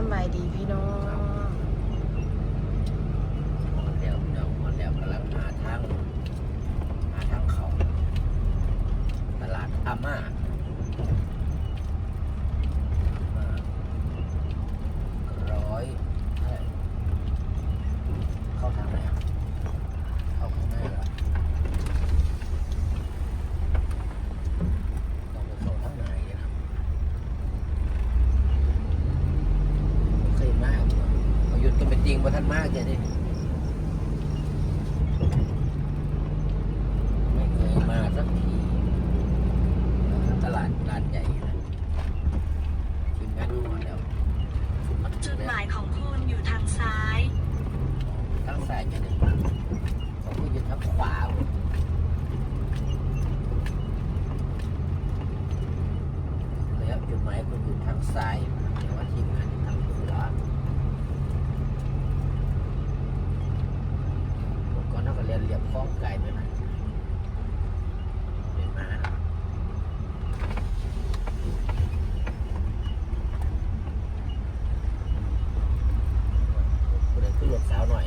สบายดีพี่น้องหมดแล้วเดี๋ยวหมดแล้วกำลังหาทางหาทางเขาตลาดอาม่าอาม่าร้อยเท่าไหร่เข้าทางไหนอะเข้าข้างในเหรอต้องไปเข้าทางไหนเนี่ยนะผมเคยมากประ ยุทธ์ก็เป็นจริงว่าท่านมากแค่นี้ไม่เคยมาสักทีตลาดร้านใหญ่นะทีมงานดูมาแล้วมันจุดหมายของคุณอยู่ทางซ้ายทั้งซ้ายจะหนึ่งเขาก็อยู่ทางขวาแล้วจุดหมายคุณอยู่ทางซ้ายแต่ว่าทีมงานอยู่ทางขวาผมก็น่า ฟ้องไกลไปหน่อยเรียนมานะ กูเลยขึ้นรถสาวหน่อย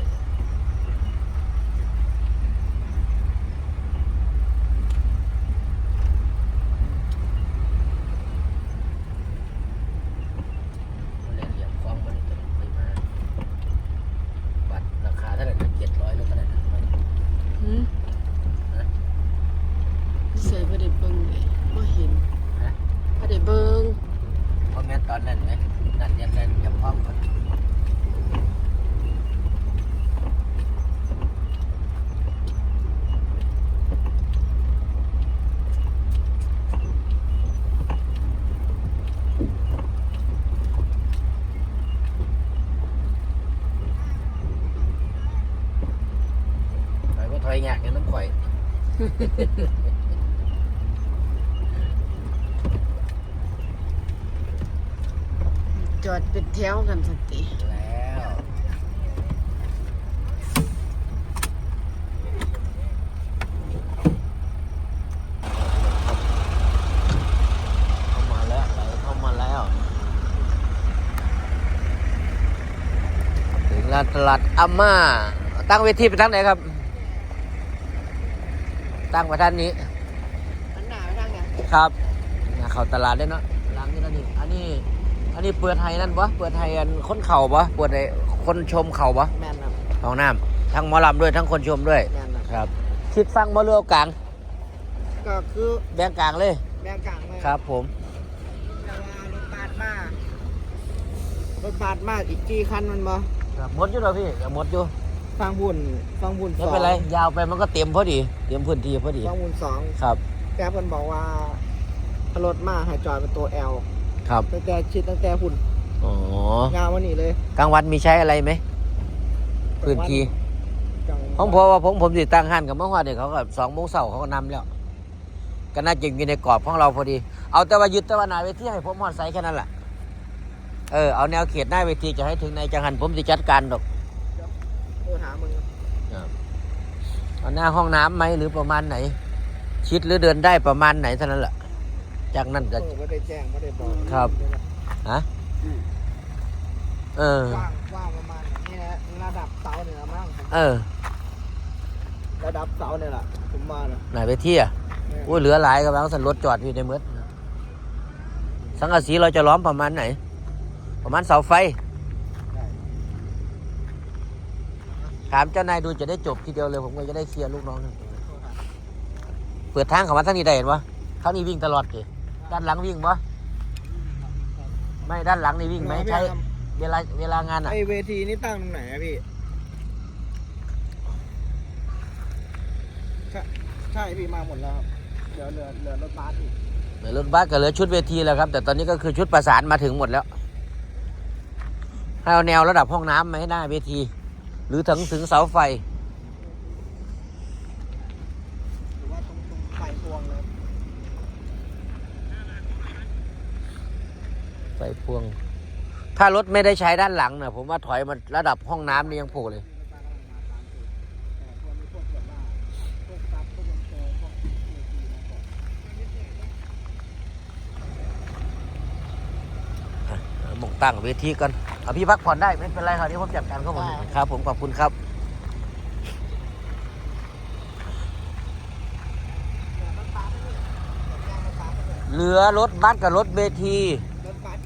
เรียนเหยียบคล้องมันจะไปมาบัตรราคาเท่าไหร่นะเจ็ดร้อยหรือเท่าไหร่นะ หืมใส่ประเด็เบิงเลยบ่เห็น ฮะประเด็เบิงเพราะแม่ตอนนั้นไงนั่นเรียนเรียนเหยียบคล้องก่อนถอยก็ถอยยากอย่างน้ำข่อย จอดเป็นแถวกันสติแล้วเข้ามาแล้วไหลเข้ามาแล้ว ถึงลานตลาดอาม่า ตั้งเวทีไปทางไหนครับ ตั้งไปท่านนี้มันหนาวทางไหนครับเนี่ยเขาตลาดเลยเนาะหลังนี้แล้วนี่อันนี้ อันนี้เปิดไทยนั่นปะเปิดไทยอันคนเข่าปะเปิดไอ้คนชมเข่าปะแม่นครับห้องน้ำทั้งหมอลำด้วยทั้งคนชมด้วย แม่นครับครับ คิดฟังบ่เรือกลาง ก็คือแบงกลางเลยแบงกลางเลยครับ ผมแต่ว่ารถบัสมารถบัสมาอีกกี่คันมันบ่ครับหมดอยู่แล้วพี่อย่าหมดอยู่ฟังบุญฟังบุญสไม่องเป็นไรยาวไปมันก็เต็มพอดี เต็มพื้นที่พอดีฟังบุญสองครับแกเพิ่นบอกว่าถ้ารถมาให้จอดเป็นตัว L ครับ ตั้งแต่ชิดตั้งแต่หุ่นอ๋องามวันนี้เลยกลางวันมีใช้อะไรไหมพื้นที่กลางผมพอว่าผมผมติดตั้งหันกับเมื่อวานเนี่ยเขาก็สองโมงเช้าเขาก็นำแล้ว ก็น่าจะอยู่ในกรอบของเราพอดี เอาแต่ว่ายึดแต่ว่าหนาเวทีให้ผมหอดใสแค่นั้นแหละเออเอาแนวเขตหน้าเวทีจะให้ถึงในจังหันผมจะจัดการดอกโทรหามึงเอาหน้าห้องน้ำไหมหรือประมาณไหน ชิดหรือเดินได้ประมาณไหนเท่านั้นแหละ จากนั้นก็เออไม่ได้แจ้งไม่ได้บอกครับ ฮะเออว่างว่างประมาณนี้นะระดับเสาเนี่ยละมั้งเออระดับเสาเนี่ยแหละผมมาน่ะไหนไปที่อะอุ้ยเหลือหลายกำลังสันรถจอดอยู่ในมืดสังกะสีเราจะล้อมประมาณไหน ประมาณเสาไฟถามเจ้านายดูจะได้จบทีเดียวเลยผมก็จะได้เคลียร์ลูกน้องเปิดทางเขามาทางนี้ได้เห็นปะเขานี่วิ่งตลอดเลย ด้านหลังวิ่งปะไม่ด้านหลังนี่วิ่งไหมใช้เวลาเวลางานอะไอเวทีนี่ตั้งตรงไหนอะพี่ใช่ใช่พี่มาหมดแล้วครับเหลือเหลือเหลือรถบัสอีกเหลือรถบัสก็เหลือชุดเวทีแล้วครับ แต่ตอนนี้ก็คือชุดประสานมาถึงหมดแล้วให้เอาแนวระดับห้องน้ำมาให้หน้าเวที หรือถึงถึงเสาไฟ หรือว่าตรงตรงไฟพวงเลย ไฟพวง ถ้ารถไม่ได้ใช้ด้านหลังนะผมว่าถอยมาระดับห้องน้ำนี่ยังโผล่เลยแต่ควรมีพวกแบบว่าพวกซับพวกลำโพงพวกเวทีมาก่อนหมกตั้งเวทีกันเอาพี่พักผ่อนได้ไม่เป็นไรครับนี่ผมจัดการเข้าผมครับ ผมขอบคุณครับเหลือรถบัสกับรถเบที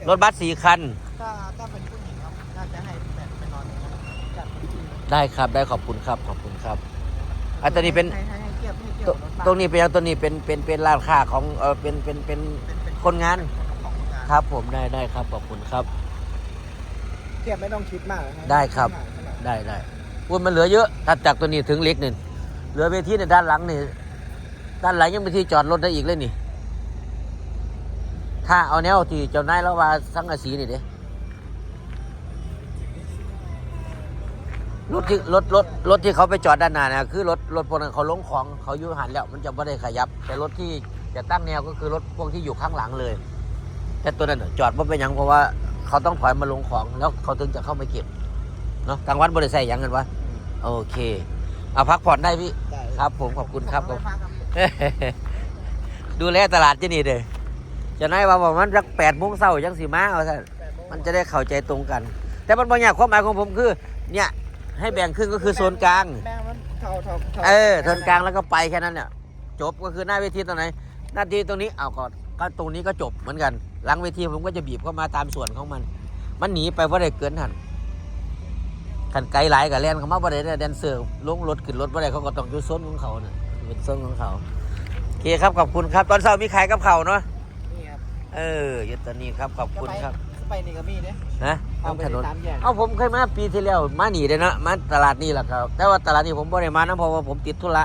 รถบัสรถบัสสี่คัน ถ้าถ้าเป็นผู้หญิงครับน่าจะให้แบบไปนอนอย่างนั้นจัดเป็นที่ได้ครับได้ขอบคุณครับขอบคุณครับอะตอนนี้เป็นให้ให้ให้เกียบให้เกียตบรถบัสตรงนี้เป็นยังตัวนี้เป็นเป็นเป็นร้านค้าของเออเป็นเป็นเป็นเป็นเป็นคนงานของงานครับผมได้ได้ครับขอบคุณครับเกียบไม่ต้องคิดมากนะฮะได้ครับ ได้ได้พูดมันเหลือเยอะตัดจากตัวนี้ถึงเล็กหนึ่งเหลือเวทีในด้านหลังนี่ด้านหลังยังเป็นที่จอดรถได้อีกเลยนี่ ถ้าเอาแนวที่เจ้านายแล้วว่าสังกะสีนี่เด้รถที่รถรถรถที่เขาไปจอดด้านหน้านะคือรถรถพวกนั้นเขาลงของเขาอยู่หันแล้ว มันจะไม่ได้ขยับ แต่รถที่จะตั้งแนวก็คือรถพวกที่อยู่ข้างหลังเลย แต่ตัวนั้นน่ะจอดว่าเป็นหยังเพราะว่าเขาต้องถอยมาลงของแล้วเขาถึงจะเข้ามาเก็บเนาะกลางวันบริใส่หยังกันวะโอเคเอาพักผ่อนได้พี่ได้ครับ ผมขอบคุณครับขอณครับดูแลตลาดที่นี่เด้อ จะนายว่าบอกมันสักแปดโมงเช้ายังสีมาเอาซะแปดโงมันจะได้เข้าใจตรงกัน แต่มันบางอย่างความหมายของผมคือ เนี่ยให้แบ่งครึ่งก็คือโซนกลาง แม่มันเท่าเท่าท่าเออโซนกลางแล้วก็ไปแค่นั้นเนี่ยจบก็คือหน้าเวทีตรงไหน หน้าที่ตรงนี้เอาก่อนก็ตรงนี้ก็จบเหมือนกัน หลังเวทีผมก็จะบีบเข้ามาตามส่วนของมัน มันหนีไปว่าได้เกินหันขันไกลหลายกับแลนเขามาว่าได้เนี่ยแดนเซอร์ลงรถขึ้นรถว่าได้เขาก็ต้องอยู่โซนของเขาเนี่ยเป็นโซนของเขาโอเคครับขอบคุณครับ ตอนเช้ามีขายกับเขาวเนาะนี่ครับ เอออยู่ตอนนี้ครับขอบคุณครับจะไปนี่ก็มีเนี่ยนะเอาน้ำไปถนนตามแยกเอาผมเคยมาปีที่แล้วมาหนีเลยนะมาตลาดนี่แหละครับ แต่ว่าตลาดนี้ผมบ่ได้มานะเพราะว่าผมติดธุระ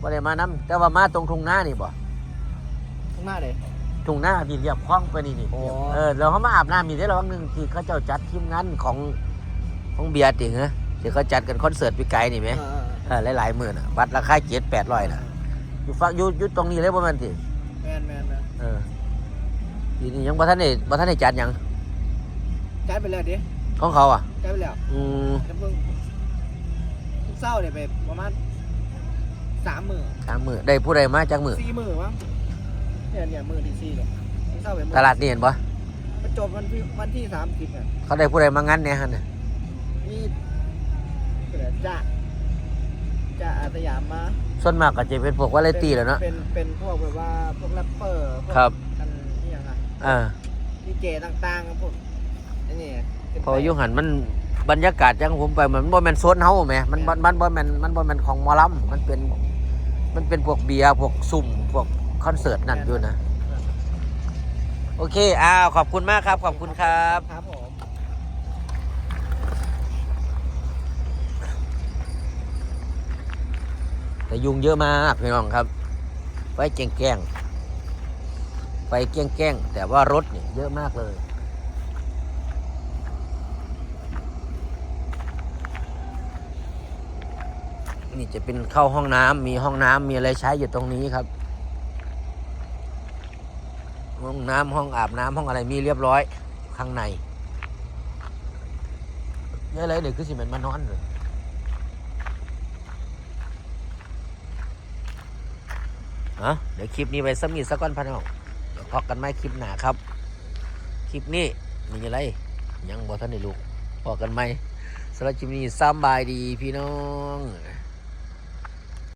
บ่ได้มานํแต่ว่ามาตรงทุ่งนานี่บ่ข้างหน้าเลยทุ่งนาพี่เรียบคล้องไปนี่นี่โอ้เออแล้วเขามาอาบน้ำมีได้ระวังหนึ่งที่เขาเจ้าจัดทีมงานของของเบียร์ติงเหรอที่เขาจัดกันคอนเสิร์ตปีไกลนี่ไหมเออเออหลายๆหมื่นอะบัตรราคาเจ็ดแปดร้อยน่ะอยู่ฟังอยู่อยู่ตรงนี้เลยประมาณที่แมนแมนแมนเออ ทีนี้ยังบ่ทันได้บ่ทันได้จัดหยังจ่ายไปแล้วดิของเขาอะจ่ายไปแล้วอืมแล้วเพิ่งเพิ่งเศร้าเนี่ยไปประมาณสามหมื่นสามมือได้ผู้ใดมาจากมือสี่หมื่นมั้งเนี่ยเนี่ยหมื่นที่สี่เลยเพิ่งเศร้าไปหมื่นตลาดนี่เห็นปะมันจบวันที่วันที่สามสิบอะเขาได้ผู้ใดมางั้นเนี่ยฮะเนี่ยมีเกิดจ้าจ้าอาสยามมาส่วนมากก็จะเป็นพวกวาไรตี้แหล้วเนาะเป็นเป็นพวกแบบว่าพวกแรปเปอร์พวก ครับกันนี่ยังไง อ่าดีเจต่างๆพวกอันนี้ขึ้นพไปออยุหันมันบรรยากาศจังผมไปมันบ่แม่นโซนเฮาแหมมันมันมันบ่แม่นมันบ่แม่นของหมอลำมันเป็น มันเป็นพวกเบียร์พวกสุ่มพวกคอนเสิร์ตนั่นอยู่นะโอเคอ้าวขอบคุณมากครับ ขอบคุณครับครับผมแต่ยุงเยอะมากพี่น้องครับไฟแกงแกล้งๆ ไฟแกล้งแกล้งๆ แต่ว่ารถเนี่ยเยอะมากเลย นี่จะเป็นเข้าห้องน้ำมีห้องน้ำมีอะไรใช้อยู่ตรงนี้ครับ ห้องน้ำห้องอาบน้ำห้องอะไรมีเรียบร้อยข้างในเยอะเลยเดี๋ยวคือสิเหมือนมานอนเลยอะเดี๋ยวคลิปนี้ไปสมีสักก่อนพันเอา พอกันไหมคลิปหนาครับ คลิปนี้มีอะไร ยังบ่ทันได้ลูกพอกันไหมสำหรับคลิปนี้สำบายดีพี่น้อง